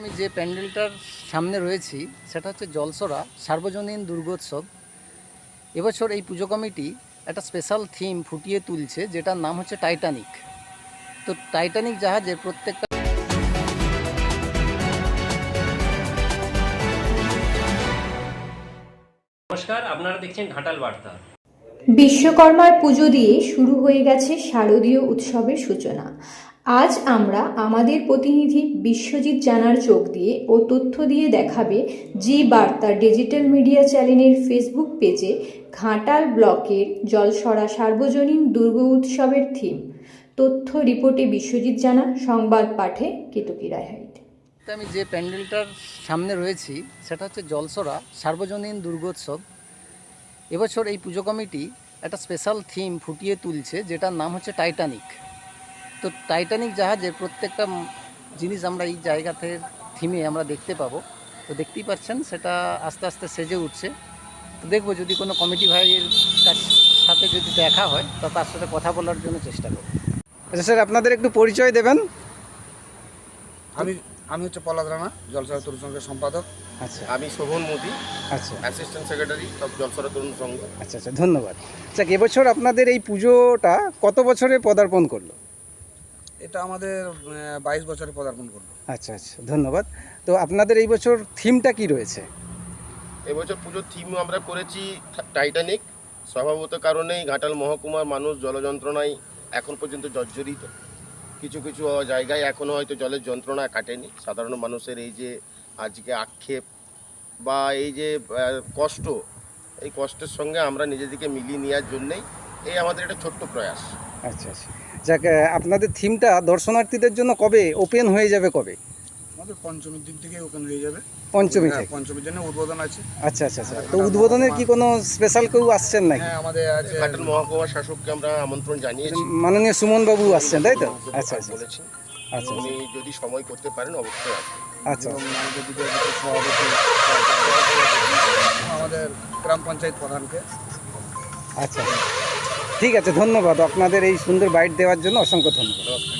আমি যে প্যান্ডেলটার সামনে রয়েছি সেটা হচ্ছে জলসরা সার্বজনীন দুর্গোৎসব। এবছর এই পুজো কমিটি একটা স্পেশাল থিম ফুটিয়ে তুলছে যেটার নাম হচ্ছে টাইটানিক। তো টাইটানিক জাহাজের প্রত্যেকটা নমস্কার আপনারা দেখছেন ঘাটাল বার্তা। বিশ্বকর্মার পুজো দিয়ে শুরু হয়ে গেছে শারদীয় উৎসবের সূচনা। আজ আমরা আমাদের প্রতিনিধি বিশ্বজিৎ জানার চোখ দিয়ে ও তথ্য দিয়ে দেখাবে জি বার্তা ডিজিটাল মিডিয়া চ্যানেলের ফেসবুক পেজে ঘাটাল ব্লকের জলসরা সার্বজনীন দুর্গ উৎসবের থিম। তথ্য রিপোর্টে বিশ্বজিৎ জানা, সংবাদ পাঠে কেতকী রায়হাইট। আমি যে প্যান্ডেলটার সামনে রয়েছি, সেটা হচ্ছে জলসরা সার্বজনীন দুর্গোৎসব এবছর এই পুজো কমিটি একটা স্পেশাল থিম ফুটিয়ে তুলছে, যেটার নাম হচ্ছে টাইটানিক তো টাইটানিক জাহাজের প্রত্যেকটা জিনিস আমরা এই জায়গাতে থিমে আমরা দেখতে পাবো। তো দেখতেই পাচ্ছেন সেটা আস্তে আস্তে সেজে উঠছে। তো দেখব যদি কোনো কমিটি ভাইয়ের কাছ সাথে যদি দেখা হয় তো তার সাথে কথা বলার জন্য চেষ্টা করব। আচ্ছা স্যার আপনাদের একটু পরিচয় দেবেন? আমি আমি হচ্ছে পলাদ রানা জলসা তরুণ সংঘের সম্পাদক। আচ্ছা। আমি শোভন মোদি আচ্ছা। অ্যাসিস্ট্যান্ট সেক্রেটারি সব জলসরা তরুণ সংঘ। আচ্ছা আচ্ছা ধন্যবাদ। আচ্ছা এবছর আপনাদের এই পুজোটা কত বছরে পদার্পণ করল? এটা আমাদের বাইশ বছরে পদার্পণ করল আচ্ছা আচ্ছা ধন্যবাদ। তো আপনাদের এই বছর থিমটা কি রয়েছে? এবছর পুজোর থিম আমরা করেছি টাইটানিক। স্বভাবত কারণেই ঘাটাল মহকুমার মানুষ জলযন্ত্রণায় এখন পর্যন্ত জর্জরিত। কিছু কিছু জায়গায় এখনও হয়তো জলের যন্ত্রণা কাটেনি। সাধারণ মানুষের এই যে আজকে আক্ষেপ বা এই যে কষ্ট এই কষ্টের সঙ্গে আমরা নিজেদেরকে মিলিয়ে নেওয়ার জন্যেই এই আমাদের একটা ছোট্ট প্রয়াস। আচ্ছা আচ্ছা। যাক আপনাদের থিমটা দর্শনার্থীদের জন্য কবে? ওপেন হয়ে যাবে কবে? আমাদের পঞ্চমীর দিক থেকে ওপেন হয়ে যাবে। পঞ্চমী হ্যাঁ, থেকে। পঞ্চমীর জন্য উদ্বোধন আছে। আচ্ছা আচ্ছা আচ্ছা। তো উদ্বোধনের কি কোনো স্পেশাল কেউ আসছেন নাকি? হ্যাঁ আমাদের আছে ঘাটাল মহকুমার শাসককে আমরা আমন্ত্রণ জানিয়েছি। মাননীয় সুমন বাবু আসছেন তাই তো? আচ্ছা আচ্ছা বলেছি আচ্ছা উনি যদি সময় করতে পারেন অবশ্যই আসবেন। আচ্ছা। আমাদের আমাদের গ্রাম পঞ্চায়েত প্রধানকে। আচ্ছা। ঠিক আছে ধন্যবাদ। আপনাদের এই সুন্দর বাইট দেওয়ার জন্য অসংখ্য ধন্যবাদ।